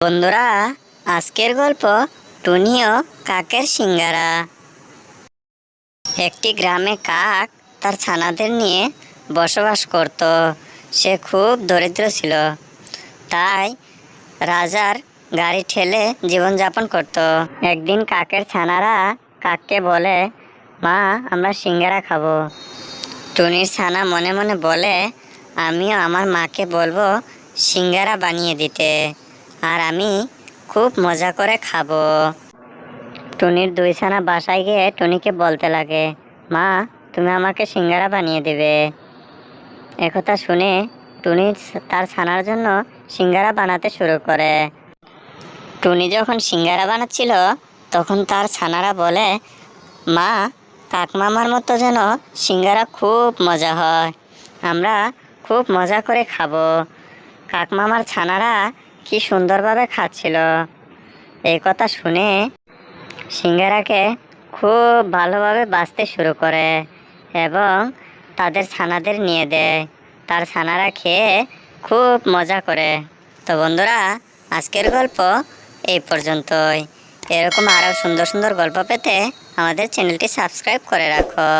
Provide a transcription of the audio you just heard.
বন্ধুরা, আজকের গল্প টুনিও কাকের সিঙ্গারা। একটি গ্রামে কাক তার ছানাদের নিয়ে বসবাস করত। সে খুব দরিদ্র ছিল। তাই রাজার গাড়ি ঠেলে জীবনযাপন করত। একদিন কাকের ছানারা কাককে বলে, মা, আমরা সিঙ্গারা খাব। টুনির ছানা মনে মনে বলে, আমিও আমার মাকে বলব সিঙ্গারা বানিয়ে দিতে। আর আমি খুব মজা করে খাব। টুনির দুই ছানা বাসায় গিয়ে টুনিকে বলতে লাগে, মা, তুমি আমাকে সিঙ্গারা বানিয়ে দেবে। একথা শুনে টুনি তার ছানার জন্য সিঙ্গারা বানাতে শুরু করে। টুনি যখন সিঙ্গারা বানাচ্ছিল, তখন তার ছানারা বলে, মা কাকমামার মতো যেন সিঙ্গারা খুব মজা হয়। আমরা খুব মজা করে খাব। কাকমামার ছানারা কি সুন্দরভাবে খাচ্ছিল। এই কথা শুনে সিঙ্গারাকে খুব ভালোভাবে বাঁচতে শুরু করে এবং তাদের ছানাদের নিয়ে দেয়। তার ছানারা খেয়ে খুব মজা করে। তো বন্ধুরা, আজকের গল্প এই পর্যন্তই। এরকম আরও সুন্দর সুন্দর গল্প পেতে আমাদের চ্যানেলটি সাবস্ক্রাইব করে রাখো।